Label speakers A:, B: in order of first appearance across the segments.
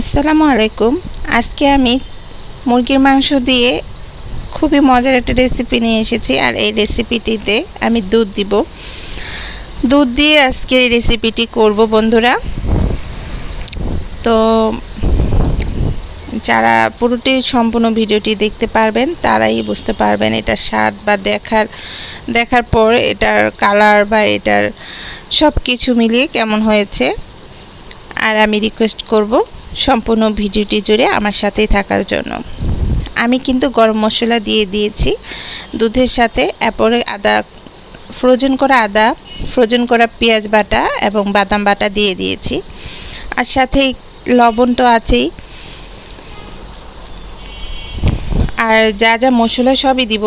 A: আসসালামু আলাইকুম। আজকে আমি মুরগির মাংস দিয়ে খুবই মজার একটা রেসিপি নিয়ে এসেছি আর এই রেসিপিটিতে আমি দুধ দিব। দুধ দিয়ে আজকে এই রেসিপিটি করব বন্ধুরা। তো যারা পুরোটি সম্পূর্ণ ভিডিওটি দেখতে পারবেন, তারাই বুঝতে পারবেন এটার স্বাদ বা দেখার দেখার পর এটার কালার বা এটার সব কিছু মিলিয়ে কেমন হয়েছে। আর আমি রিকোয়েস্ট করব সম্পূর্ণ ভিডিওটি জুড়ে আমার সাথেই থাকার জন্য। আমি কিন্তু গরম মশলা দিয়ে দিয়েছি, দুধের সাথে, এরপরে আদা, ফ্রোজেন করা আদা, ফ্রোজেন করা পেঁয়াজ বাটা এবং বাদাম বাটা দিয়ে দিয়েছি। আর সাথে লবণ তো আছেই। আর যা যা মশলা সবই দিব।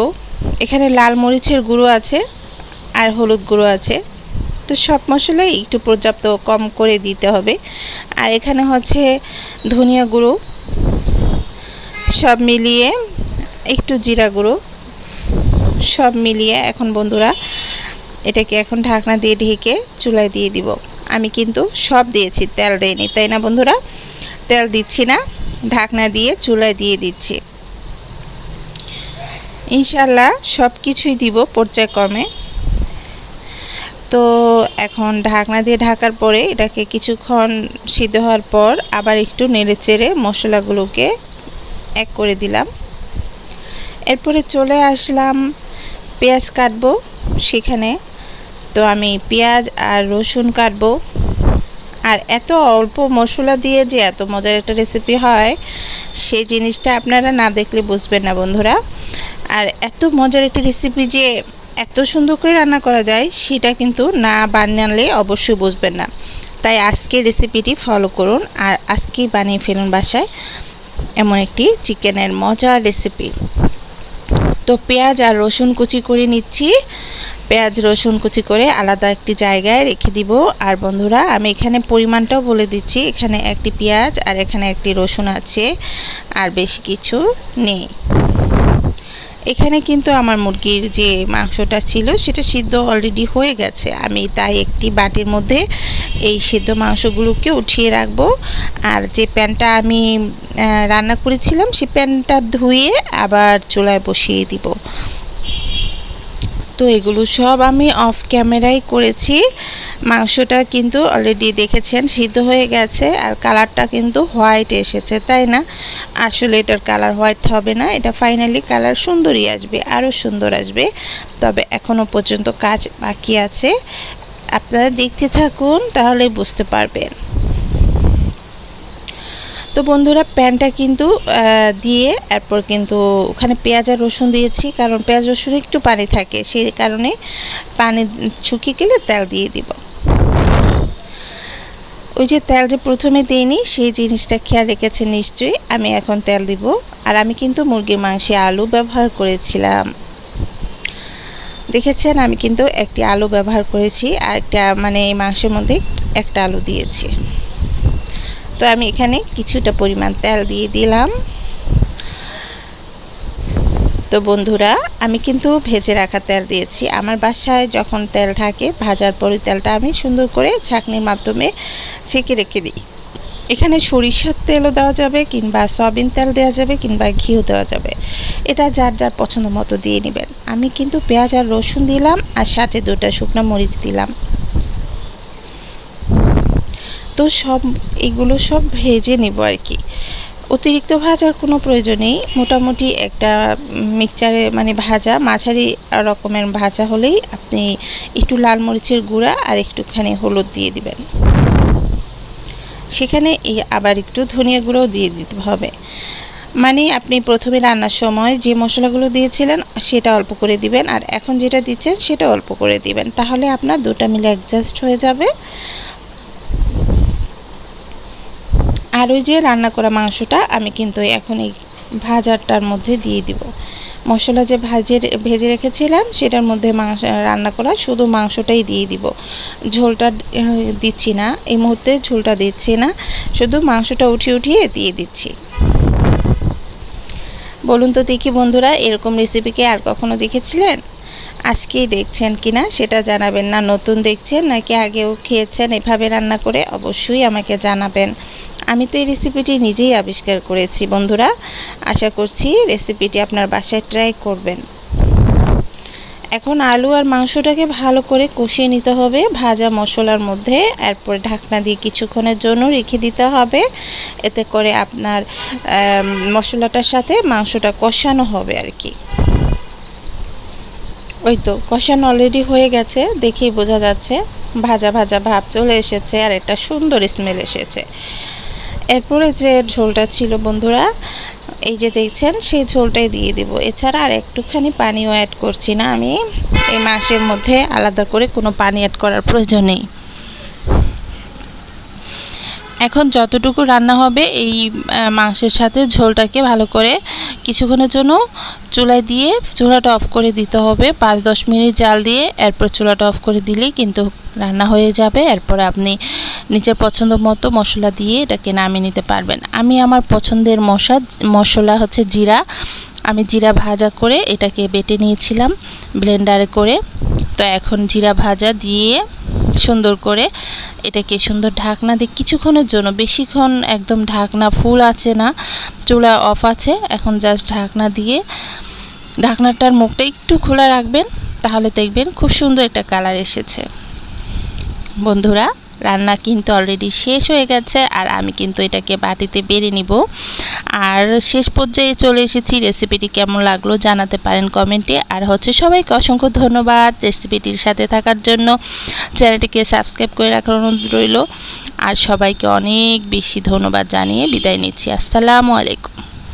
A: এখানে লাল মরিচের গুঁড়ো আছে আর হলুদ গুঁড়ো আছে। তো সব মশলাই একটু পর্যাপ্ত কম করে দিতে হবে। আর এখানে হচ্ছে ধনিয়া গুঁড়ো, সব মিলিয়ে একটু জিরা গুঁড়ো, সব মিলিয়ে এখন বন্ধুরা এটাকে এখন ঢাকনা দিয়ে ঢেকে চুলায় দিয়ে দিব। আমি কিন্তু সব দিয়েছি, তেল দেয়নি তাই না বন্ধুরা? তেল দিচ্ছি না, ঢাকনা দিয়ে চুলায় দিয়ে দিচ্ছি। ইনশাল্লাহ সব কিছুই দিব পর্যায়ক্রমে। তো এখন ঢাকনা দিয়ে ঢাকার পরে এটাকে কিছুক্ষণ সিদ্ধ হওয়ার পর আবার একটু নেড়ে চেড়ে মশলাগুলোকে এক করে দিলাম। এরপরে চলে আসলাম, পেঁয়াজ কাটবো সেখানে। তো আমি পেঁয়াজ আর রসুন কাটবো। আর এত অল্প মশলা দিয়ে যে এত মজার একটা রেসিপি হয়, সেই জিনিসটা আপনারা না দেখলে বুঝবেন না বন্ধুরা। আর এত মজার একটা রেসিপি যে এত সুন্দর করে রান্না করা যায়, সেটা কিন্তু না বানালে অবশ্যই বুঝবেন না। তাই আজকে রেসিপিটি ফলো করুন আর আজকেই বানিয়ে ফেলুন বাসায় এমন একটি চিকেনের মজার রেসিপি তো পেঁয়াজ আর রসুন কুচি করে নিচ্ছি। পেঁয়াজ, রসুন কুচি করে আলাদা একটি জায়গায় রেখে দিব। আর বন্ধুরা, আমি এখানে পরিমাণটাও বলে দিচ্ছি। এখানে একটি পেঁয়াজ আর এখানে একটি রসুন আছে। আর বেশি কিছু নেই। এখানে কিন্তু আমার মুরগির যে মাংসটা ছিল, সেটা সিদ্ধ অলরেডি হয়ে গেছে। আমি তাই একটি বাটির মধ্যে এই সিদ্ধ মাংসগুলোকে উঠিয়ে রাখব। আর যে প্যানটা আমি রান্না করেছিলাম, সে প্যানটা ধুয়ে আবার চুলায় বসিয়ে দিব। তো এগুলো সব আমি অফ ক্যামেরায় করেছি। মাংসটা কিন্তু অলরেডি দেখেছেন, সিদ্ধ হয়ে গেছে আর কালারটা কিন্তু হোয়াইট এসেছে, তাই না? আসলে এটার কালার হোয়াইট হবে না, এটা ফাইনালি কালার সুন্দরই আসবে, আরও সুন্দর আসবে। তবে এখনও পর্যন্ত কাজ বাকি আছে। আপনারা দেখতে থাকুন, তাহলে বুঝতে পারবেন। তো বন্ধুরা, প্যানটা কিন্তু দিয়ে এরপর কিন্তু ওখানে পেঁয়াজ আর রসুন দিয়েছি, কারণ পেঁয়াজ রসুন একটু পানি থাকে, সেই কারণে পানি শুকিয়ে গেলে তেল দিয়ে দিব। ওই যে তেল যে প্রথমে দিইনি, সেই জিনিসটা খেয়াল রেখেছে নিশ্চয়ই, আমি এখন তেল দিব। আর আমি কিন্তু মুরগির মাংসে আলু ব্যবহার করেছিলাম। দেখেছেন, আমি কিন্তু একটি আলু ব্যবহার করেছি, আর একটা মানে মাংসের মধ্যে একটা আলু দিয়েছি। তো আমি এখানে কিছুটা পরিমাণ তেল দিয়ে দিলাম। তো বন্ধুরা, আমি কিন্তু ভেজে রাখা তেল দিয়েছি। আমার বাসায় যখন তেল থাকে, ভাজার পরে তেলটা আমি সুন্দর করে ছাঁকনির মাধ্যমে ছেঁকে রেখে দিই। এখানে সরিষার তেলও দেওয়া যাবে কিংবা সয়াবিন তেল দেওয়া যাবে কিংবা ঘিও দেওয়া যাবে। এটা যার যার পছন্দ মতো দিয়ে নেবেন। আমি কিন্তু পেঁয়াজ আর রসুন দিলাম আর সাথে দুটা শুকনো মরিচ দিলাম। তো সব, এগুলো সব ভেজে নেব আর কি। অতিরিক্ত ভাজার কোনো প্রয়োজন নেই। মোটামুটি একটা মিক্সচারে মানে ভাজা, মাঝারি রকমের ভাজা হলেই আপনি একটু লাল মরিচের গুঁড়া আর একটুখানি হলুদ দিয়ে দিবেন। সেখানে এই আবার একটু ধনিয়া গুঁড়োও দিয়ে দিতে হবে। মানে আপনি প্রথমে রান্নার সময় যে মশলাগুলো দিয়েছিলেন, সেটা অল্প করে দিবেন। আর এখন যেটা দিচ্ছেন, সেটা অল্প করে দিবেন। তাহলে আপনার দুটা মিলে অ্যাডজাস্ট হয়ে যাবে। আর ওই যে রান্না করা মাংসটা আমি কিন্তু এখন এই ভাজারটার মধ্যে দিয়ে দিব। মশলা যে ভাজে ভেজে রেখেছিলাম সেটার মধ্যে মাংস, রান্না করা শুধু মাংসটাই দিয়ে দিব। ঝোলটা দিচ্ছি না, এই মুহূর্তে ঝোলটা দিচ্ছি না, শুধু মাংসটা উঠিয়ে উঠিয়ে দিয়ে দিচ্ছি। বলুন তো দেখি বন্ধুরা, এরকম রেসিপিকে আর কখনো দেখেছিলেন? আজকেই দেখছেন কিনা সেটা জানাবেন না। নতুন দেখছেন নাকি আগেও খেয়েছেন এভাবে রান্না করে? অবশ্যই আমাকে জানাবেন। আমি তো এই রেসিপিটি নিজেই আবিষ্কার করেছি বন্ধুরা। আশা করছি রেসিপিটি আপনার বাসায় ট্রাই করবেন। এখন আলু আর মাংসটাকে ভালো করে কষিয়ে নিতে হবে ভাজা মশলার মধ্যে। এরপরে ঢাকনা দিয়ে কিছুক্ষণের জন্য রেখে দিতে হবে। এতে করে আপনার মশলাটার সাথে মাংসটা কষানো হবে আর কি। ওই তো কষানো অলরেডি হয়ে গেছে, দেখেই বোঝা যাচ্ছে। ভাজা ভাজা ভাব চলে এসেছে আর একটা সুন্দর স্মেল এসেছে। এরপরে যে ঝোলটা ছিল বন্ধুরা, এই যে দেখছেন, সেই ঝোলটাই দিয়ে দিব। এছাড়া আর একটুখানি পানিও অ্যাড করছি না আমি। এই মাসের মধ্যে আলাদা করে কোনো পানি অ্যাড করার প্রয়োজন নেই। এখন যতটুকু রান্না হবে এই মাংসের সাথে ঝোলটাকে ভালো করে কিছুক্ষণের জন্য চুলায় দিয়ে চুলাটা অফ করে দিতে হবে। পাঁচ দশ মিনিট জাল দিয়ে এরপর চুলাটা অফ করে দিলেই কিন্তু রান্না হয়ে যাবে। এরপর আপনি নিজের পছন্দ মতো মশলা দিয়ে এটাকে নামিয়ে নিতে পারবেন। আমি আমার পছন্দের মশা, মশলা হচ্ছে জিরা। আমি জিরা ভাজা করে এটাকে বেটে নিয়েছিলাম ব্লেন্ডারে করে। তো এখন জিরা ভাজা দিয়ে সুন্দর করে এটাকে সুন্দর ঢাকনা দিয়ে কিছুক্ষণের জন্য, বেশিক্ষণ একদম ঢাকনা ফুল আছে না, চুলা অফ আছে, এখন জাস্ট ঢাকনা দিয়ে ঢাকনাটার মুখটা একটু খোলা রাখবেন, তাহলে দেখবেন খুব সুন্দর একটা কালার এসেছে। বন্ধুরা রান্না কিন্তু অলরেডি শেষ হয়ে গেছে আর আমি কিন্তু এটাকে বাটিতে বেড়ে নিব। আর শেষ পর্যায়ে চলে এসেছি রেসিপিটি কেমন লাগল জানাতে পারেন কমেন্টে আর হচ্ছে সবাইকে অসংখ্য ধন্যবাদ রেসিপিটির সাথে থাকার জন্য। চ্যানেলটিকে সাবস্ক্রাইব করে রাখার অনুরোধ রইল। আর সবাইকে অনেক বেশি ধন্যবাদ জানিয়ে বিদায় নিচ্ছি। আসসালামু আলাইকুম।